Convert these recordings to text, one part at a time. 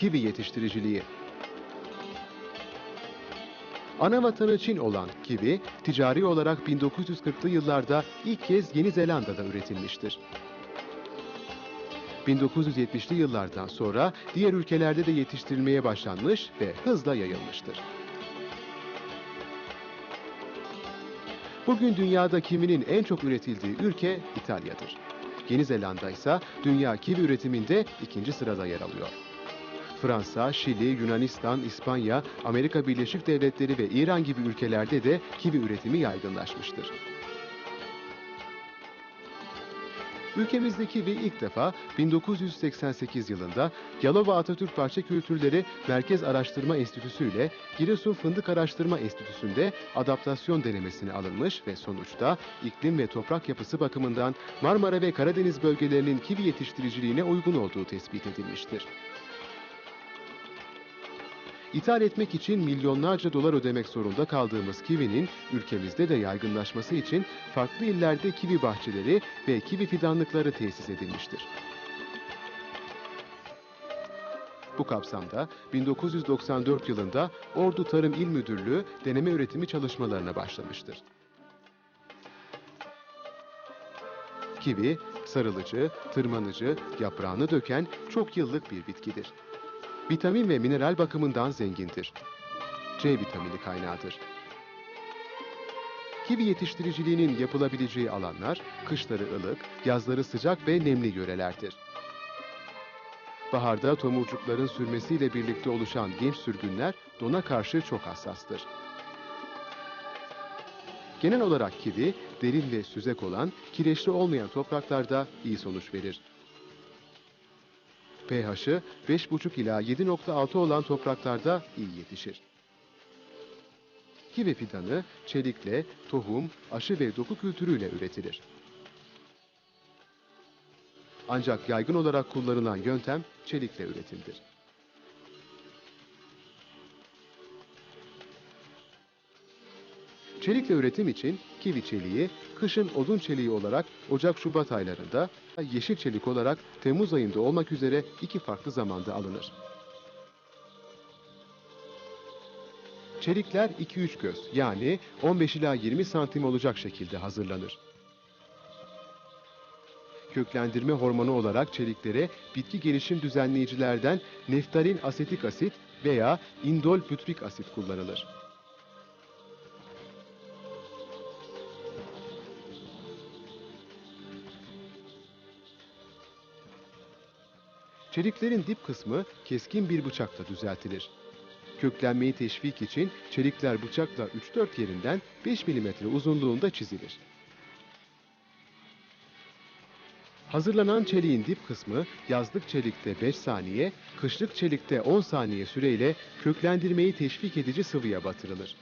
kivi yetiştiriciliği. Ana vatanı Çin olan kivi, ticari olarak 1940'lı yıllarda ilk kez Yeni Zelanda'da üretilmiştir. 1970'li yıllardan sonra diğer ülkelerde de yetiştirilmeye başlanmış ve hızla yayılmıştır. Bugün dünyada kivinin en çok üretildiği ülke İtalya'dır. Yeni Zelanda ise dünya kivi üretiminde ikinci sırada yer alıyor. Fransa, Şili, Yunanistan, İspanya, Amerika Birleşik Devletleri ve İran gibi ülkelerde de kivi üretimi yaygınlaşmıştır. Ülkemizde kivi ilk defa 1988 yılında Yalova Atatürk Bahçe Kültürleri Merkez Araştırma Enstitüsü ile Giresun Fındık Araştırma Enstitüsü'nde adaptasyon denemesine alınmış ve sonuçta iklim ve toprak yapısı bakımından Marmara ve Karadeniz bölgelerinin kivi yetiştiriciliğine uygun olduğu tespit edilmiştir. İthal etmek için milyonlarca dolar ödemek zorunda kaldığımız kivinin ülkemizde de yaygınlaşması için farklı illerde kivi bahçeleri ve kivi fidanlıkları tesis edilmiştir. Bu kapsamda 1994 yılında Ordu Tarım İl Müdürlüğü deneme üretimi çalışmalarına başlamıştır. Kivi, sarılıcı, tırmanıcı, yaprağını döken çok yıllık bir bitkidir. Vitamin ve mineral bakımından zengindir. C vitamini kaynağıdır. Kivi yetiştiriciliğinin yapılabileceği alanlar kışları ılık, yazları sıcak ve nemli yörelerdir. Baharda tomurcukların sürmesiyle birlikte oluşan genç sürgünler dona karşı çok hassastır. Genel olarak kivi, derin ve süzek olan, kireçli olmayan topraklarda iyi sonuç verir pH'ı 5,5 ila 7,6 olan topraklarda iyi yetişir. Kivi fidanı çelikle, tohum, aşı ve doku kültürüyle üretilir. Ancak yaygın olarak kullanılan yöntem çelikle üretimdir. Çelikle üretim için kivi çeliği, kışın odun çeliği olarak Ocak-Şubat aylarında, yeşil çelik olarak Temmuz ayında olmak üzere iki farklı zamanda alınır. Çelikler 2-3 göz yani 15 ila 20 santim olacak şekilde hazırlanır. Köklendirme hormonu olarak çeliklere bitki gelişim düzenleyicilerden neftalin asetik asit veya indol bütrik asit kullanılır. Çeliklerin dip kısmı keskin bir bıçakla düzeltilir. Köklenmeyi teşvik için çelikler bıçakla 3-4 yerinden 5 mm uzunluğunda çizilir. Hazırlanan çeliğin dip kısmı yazlık çelikte 5 saniye, kışlık çelikte 10 saniye süreyle köklendirmeyi teşvik edici sıvıya batırılır.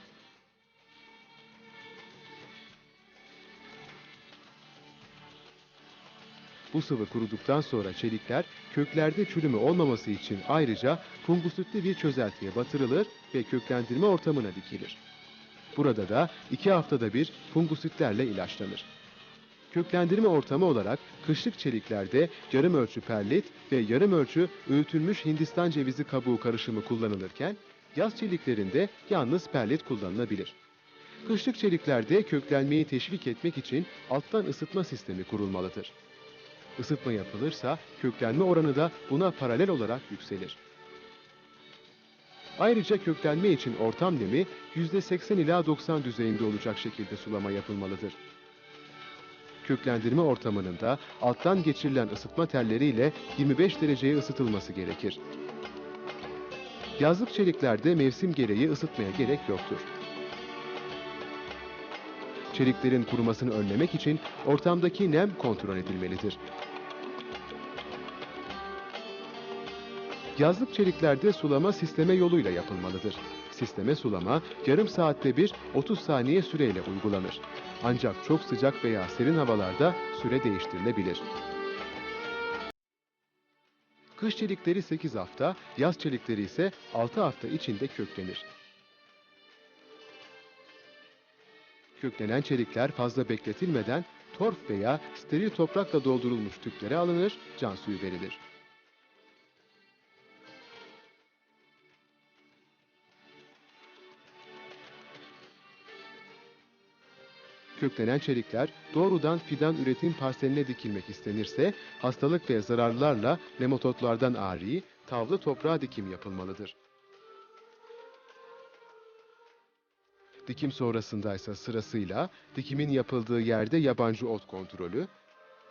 Bu sıvı kuruduktan sonra çelikler köklerde çürüme olmaması için ayrıca fungusütlü bir çözeltiye batırılır ve köklendirme ortamına dikilir. Burada da iki haftada bir fungusütlerle ilaçlanır. Köklendirme ortamı olarak kışlık çeliklerde yarım ölçü perlit ve yarım ölçü öğütülmüş Hindistan cevizi kabuğu karışımı kullanılırken yaz çeliklerinde yalnız perlit kullanılabilir. Kışlık çeliklerde köklenmeyi teşvik etmek için alttan ısıtma sistemi kurulmalıdır. Isıtma yapılırsa köklenme oranı da buna paralel olarak yükselir. Ayrıca köklenme için ortam nemi %80 ila 90 düzeyinde olacak şekilde sulama yapılmalıdır. Köklendirme ortamının da alttan geçirilen ısıtma telleriyle 25 dereceye ısıtılması gerekir. Yazlık çeliklerde mevsim gereği ısıtmaya gerek yoktur. Çeliklerin kurumasını önlemek için ortamdaki nem kontrol edilmelidir. Yazlık çeliklerde sulama sisteme yoluyla yapılmalıdır. Sisteme sulama yarım saatte bir 30 saniye süreyle uygulanır. Ancak çok sıcak veya serin havalarda süre değiştirilebilir. Kış çelikleri 8 hafta, yaz çelikleri ise 6 hafta içinde köklenir. Köklenen çelikler fazla bekletilmeden torf veya steril toprakla doldurulmuş tüplere alınır, can suyu verilir. Köklenen çelikler doğrudan fidan üretim parseline dikilmek istenirse hastalık ve zararlarla nematotlardan ari, tavlı toprağa dikim yapılmalıdır. Dikim sonrasındaysa sırasıyla dikimin yapıldığı yerde yabancı ot kontrolü,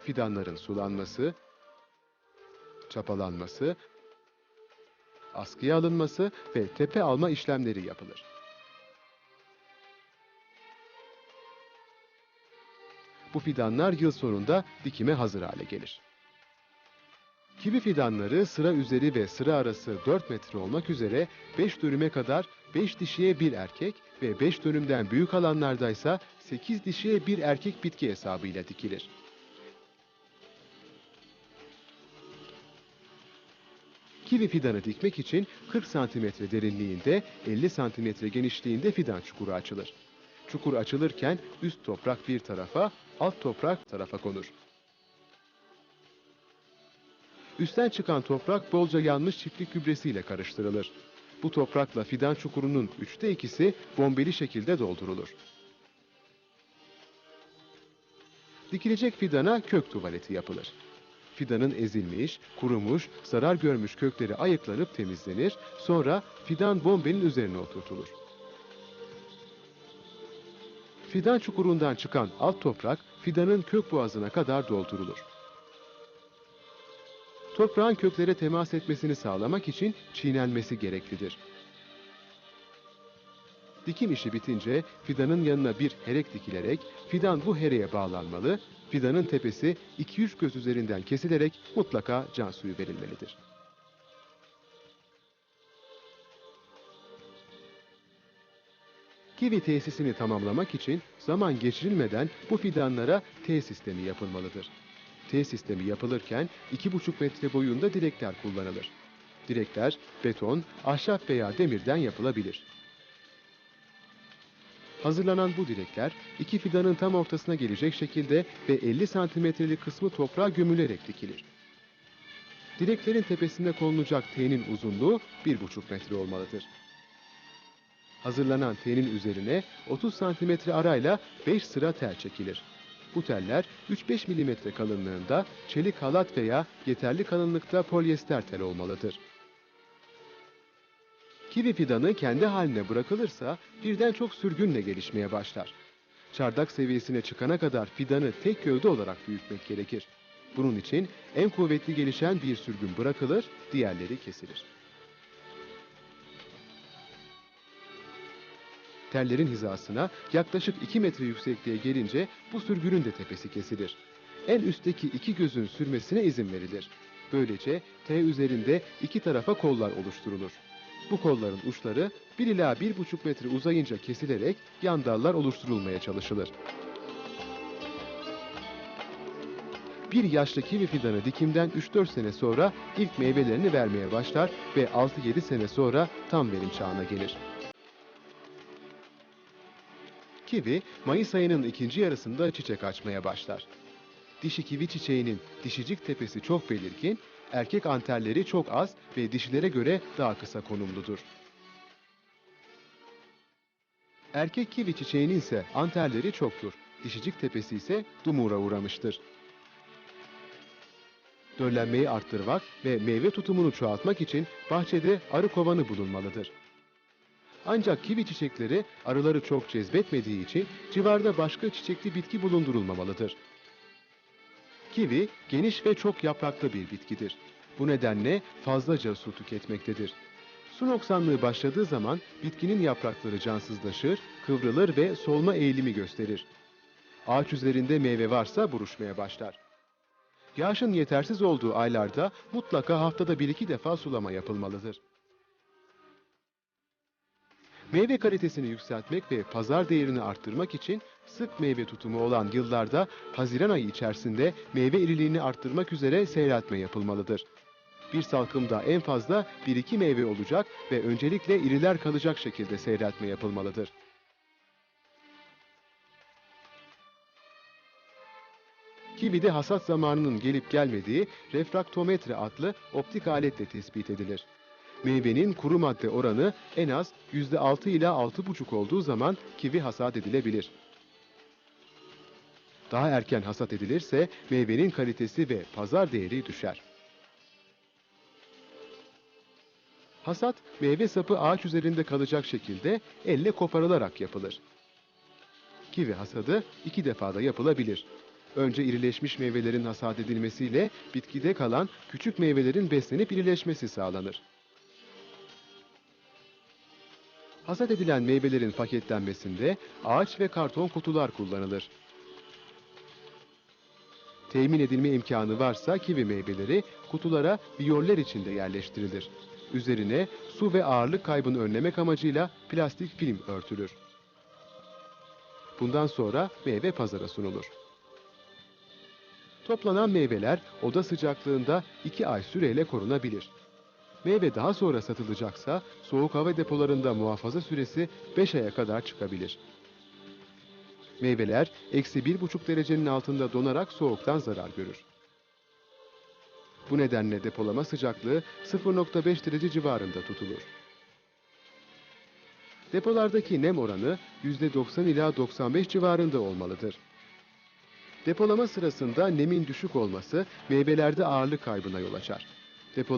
fidanların sulanması, çapalanması, askıya alınması ve tepe alma işlemleri yapılır. Bu fidanlar yıl sonunda dikime hazır hale gelir. Kivi fidanları sıra üzeri ve sıra arası 4 metre olmak üzere 5 dönüme kadar 5 dişiye bir erkek ve 5 dönümden büyük alanlardaysa 8 dişiye bir erkek bitki hesabıyla dikilir. Kivi fidanı dikmek için 40 santimetre derinliğinde 50 santimetre genişliğinde fidan çukuru açılır. Çukur açılırken üst toprak bir tarafa, alt toprak tarafa konur. Üstten çıkan toprak bolca yanmış çiftlik gübresiyle karıştırılır. Bu toprakla fidan çukurunun üçte ikisi bombeli şekilde doldurulur. Dikilecek fidana kök tuvaleti yapılır. Fidanın ezilmiş, kurumuş, zarar görmüş kökleri ayıklanıp temizlenir, sonra fidan bombenin üzerine oturtulur. Fidan çukurundan çıkan alt toprak fidanın kök boğazına kadar doldurulur. Toprağın köklere temas etmesini sağlamak için çiğnenmesi gereklidir. Dikim işi bitince fidanın yanına bir herek dikilerek fidan bu hereye bağlanmalı, fidanın tepesi 2-3 göz üzerinden kesilerek mutlaka can suyu verilmelidir. Kivi tesisini tamamlamak için zaman geçirilmeden bu fidanlara T sistemi yapılmalıdır. T sistemi yapılırken 2,5 metre boyunda direkler kullanılır. Direkler beton, ahşap veya demirden yapılabilir. Hazırlanan bu direkler iki fidanın tam ortasına gelecek şekilde ve 50 santimetrelik kısmı toprağa gömülerek dikilir. Direklerin tepesinde konulacak T'nin uzunluğu 1,5 metre olmalıdır. Hazırlanan T'nin üzerine 30 santimetre arayla 5 sıra tel çekilir. Bu teller 3-5 milimetre kalınlığında çelik halat veya yeterli kalınlıkta polyester tel olmalıdır. Kivi fidanı kendi haline bırakılırsa birden çok sürgünle gelişmeye başlar. Çardak seviyesine çıkana kadar fidanı tek gövde olarak büyütmek gerekir. Bunun için en kuvvetli gelişen bir sürgün bırakılır, diğerleri kesilir. Tellerin hizasına yaklaşık 2 metre yüksekliğe gelince bu sürgünün de tepesi kesilir. En üstteki iki gözün sürmesine izin verilir. Böylece T üzerinde iki tarafa kollar oluşturulur. Bu kolların uçları 1 ila 1,5 metre uzayınca kesilerek yan dallar oluşturulmaya çalışılır. Bir yaşlı kivi fidanı dikimden 3-4 sene sonra ilk meyvelerini vermeye başlar ve 6-7 sene sonra tam verim çağına gelir. Kivi, Mayıs ayının ikinci yarısında çiçek açmaya başlar. Dişi kivi çiçeğinin dişicik tepesi çok belirgin, erkek anterleri çok az ve dişilere göre daha kısa konumludur. Erkek kivi çiçeğinin ise anterleri çoktur. Dişicik tepesi ise dumura uğramıştır. Döllenmeyi arttırmak ve meyve tutumunu çoğaltmak için bahçede arı kovanı bulunmalıdır. Ancak kivi çiçekleri arıları çok cezbetmediği için civarda başka çiçekli bitki bulundurulmamalıdır. Kivi geniş ve çok yapraklı bir bitkidir. Bu nedenle fazlaca su tüketmektedir. Su noksanlığı başladığı zaman bitkinin yaprakları cansızlaşır, kıvrılır ve solma eğilimi gösterir. Ağaç üzerinde meyve varsa buruşmaya başlar. Yağışın yetersiz olduğu aylarda mutlaka haftada bir iki defa sulama yapılmalıdır. Meyve kalitesini yükseltmek ve pazar değerini arttırmak için sık meyve tutumu olan yıllarda Haziran ayı içerisinde meyve iriliğini arttırmak üzere seyreltme yapılmalıdır. Bir salkımda en fazla 1-2 meyve olacak ve öncelikle iriler kalacak şekilde seyreltme yapılmalıdır. Kivide hasat zamanının gelip gelmediği refraktometre adlı optik aletle tespit edilir. Meyvenin kuru madde oranı en az %6 ila 6,5 olduğu zaman kivi hasat edilebilir. Daha erken hasat edilirse meyvenin kalitesi ve pazar değeri düşer. Hasat, meyve sapı ağaç üzerinde kalacak şekilde elle koparılarak yapılır. Kivi hasadı iki defada yapılabilir. Önce irileşmiş meyvelerin hasat edilmesiyle bitkide kalan küçük meyvelerin beslenip irileşmesi sağlanır. Hasat edilen meyvelerin paketlenmesinde ağaç ve karton kutular kullanılır. Temin edilme imkanı varsa kivi meyveleri kutulara biyoller içinde yerleştirilir. Üzerine su ve ağırlık kaybını önlemek amacıyla plastik film örtülür. Bundan sonra meyve pazara sunulur. Toplanan meyveler oda sıcaklığında 2 ay süreyle korunabilir. Meyve daha sonra satılacaksa soğuk hava depolarında muhafaza süresi 5 aya kadar çıkabilir. Meyveler eksi 1,5 derecenin altında donarak soğuktan zarar görür. Bu nedenle depolama sıcaklığı 0.5 derece civarında tutulur. Depolardaki nem oranı %90 ila 95 civarında olmalıdır. Depolama sırasında nemin düşük olması meyvelerde ağırlık kaybına yol açar. Depolama